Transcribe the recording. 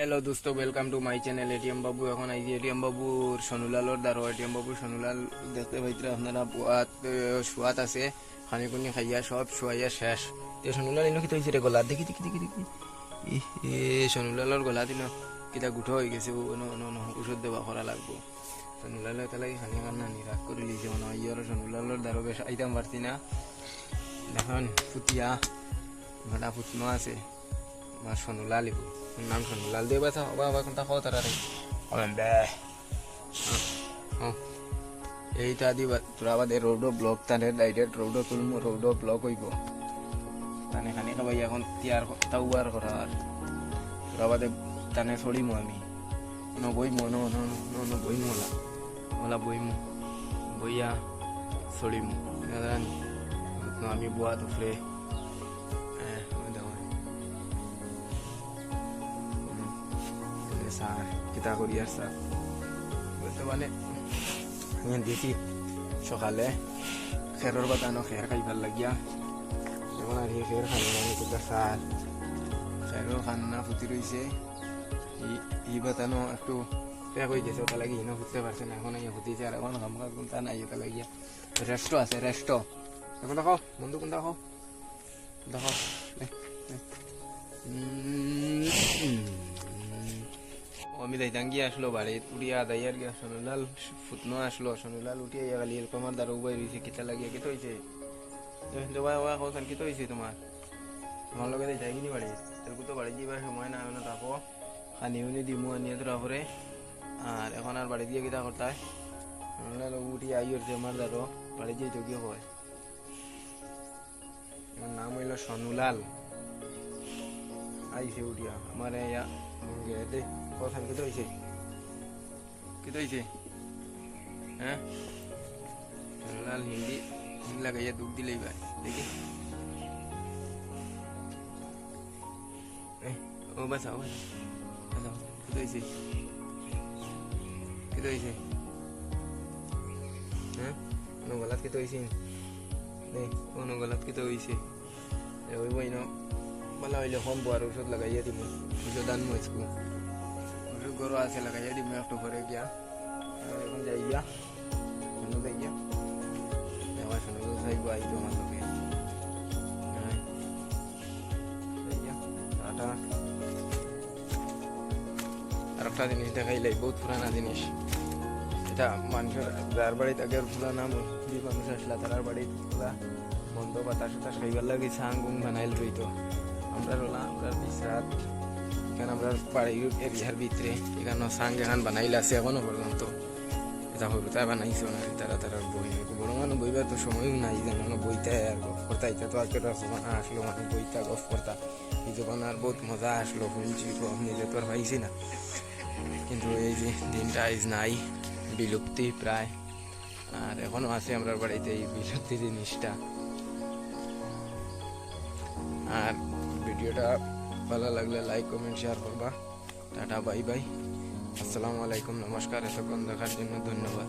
Hello দোস্ত welcome to my channel ATM বাবু এখন IG ATM বাবুর সনুলালর দ্বারা এটিএম বাবু সনুলাল দেখতে পাইতে আপনারা, বুয়াত শুয়াত আছে খানি খানিকুনি খাইয়া সব শুয়াইয়া শেষ। এ সনুলাল ইনো কিতা হয়েছে রে গলা? দেখি দেখি দেখি দেখি। এ সনুলালর গলা দিন কিতা গুঠো হয়ে গেছে, ও, ন ন ওষুধ দেওয়া করা লাগবো। সনুলাল তাহলে খানি কান্না নিরাশ করে লিছে, মনে হয় ইয়র সনুলালর দ্বারা বেশ আইতাম পারছি না। দেখুন, ফুটিয়া ভাড়া ফুটনো আছে আমার সনুলাল নাম সনুলাল দিয়ে ব্যথা হবা আবার কোনটা খাওয়া তারা রে এইটা দিবা তোরা বাদে রোডো ব্লক তানে ডাইরেক্ট রোডো তুলমু রোডো ব্লক হইব তানে খানি খাবাই এখন তিয়ার তাউয়ার করা আর তোরা বাদে তানে ছড়িমু আমি ন বইমু ন ন ন ন বইমু ওলা ওলা বইমু বইয়া ছড়িমু আমি বুয়া দুফরে স্যার কিতা করি আর স্যার বর্তমানে আমি দিছি সকালে খেরর বাতানো খের খাইবার লাগিয়া এখন আর খের খানি কিতা স্যার খেরও খান্না ফুটি রয়েছে ই বাতানো একটু পেক হয়ে গেছে ওটা লাগি ইনো ফুটতে পারছে না এখন ইয়ে ফুটিছে আর এখন গামকা কোনটা নাই ওটা লাগিয়া রেস্টো আছে রেস্টো এখন দেখো বন্ধু কোনটা দেখো দেখো গিয়ে আসলো, বাড়ি উড়িয়া দাইয়ার গিয়া সনুলাল ফুটনো আসলো সনুলাল উঠিয়া ইয়া গালি আমার দ্বারা উবাই রয়েছে কিতা লাগিয়া কিতা হয়েছে জবাই ওয়া কোথান কিতা হয়েছে তোমার? তোমার লগে দাই যাই কিনি বাড়ি। এরকম তো বাড়ি যাবার সময় না আমি তাকো খানি উনি দিমু আনিয়ে তোরা করে আর এখন আর বাড়ি দিয়ে কিতা করতে? হয় সনুলাল উঠিয়া আইয়র যে আমার দ্বারা বাড়ি দিয়ে যোগ্য হয় নাম হইল সনুলাল। আইসে উঠিয়া, আমার ইয়া দে। কথা কেটে হয়েছে কেটে হয়েছে হ্যাঁ? সনুলাল হিন্দি লাগাইয়া দুধ দিলেই ভাই দেখি। ও বাসা ও বাসা কেটে হয়েছে কেটে হয়েছে হ্যাঁ? কোনো গলাত কেটে হয়েছে নেই কোনো গলাত কেটে হয়েছে ওই বই না বলা হইলে কম বড় ওষুধ লাগাইয়া দিব ওষুধ আনব স্কুল। গরু আছে লাগাইয়া দিব একটু ঘরে গিয়া এখন যাই গিয়া শুনো যাই গিয়া শুনো যাইব আইতো আমার লোকে। যাই। আর একটা জিনিস দেখাইলাই বহুত পুরানা জিনিস এটা মানুষের যার বাড়িতে আগের পুরানা মুরব্বী মানুষ আসলা তার বাড়িতে পুরা বন্ধ বাতাস টাতাস খাইবার লাগে সাং গুং বানাইল রইতো আমরা রোলা আমরা বিশরাত এখানে আমরা বাড়ির এরিয়ার ভিতরে এখানে সাং এখান বানাইলে আছে এখনও পর্যন্ত এটা হরুতায় বানাইছে না তারা তারা বই বড় মানুষ বইবার তো সময়ও নাই যেন বইতে আর গপ করতা এটা তো আজকে জমানা আসলো মানে বইটা গপ করতা এই জমানার বহুত মজা আসলো শুনছি নিজে তো আর পাইছি না। কিন্তু এই যে দিনটা আইজ নাই, বিলুপ্তি প্রায় আর এখনও আছে আমরা বাড়িতে এই বিলুপ্তি জিনিসটা আর ভিডিওটা ভালো লাগলে লাইক কমেন্ট শেয়ার করবা। টাটা বাই বাই আসসালামু আলাইকুম, নমস্কার। এতক্ষণ দেখার জন্য ধন্যবাদ।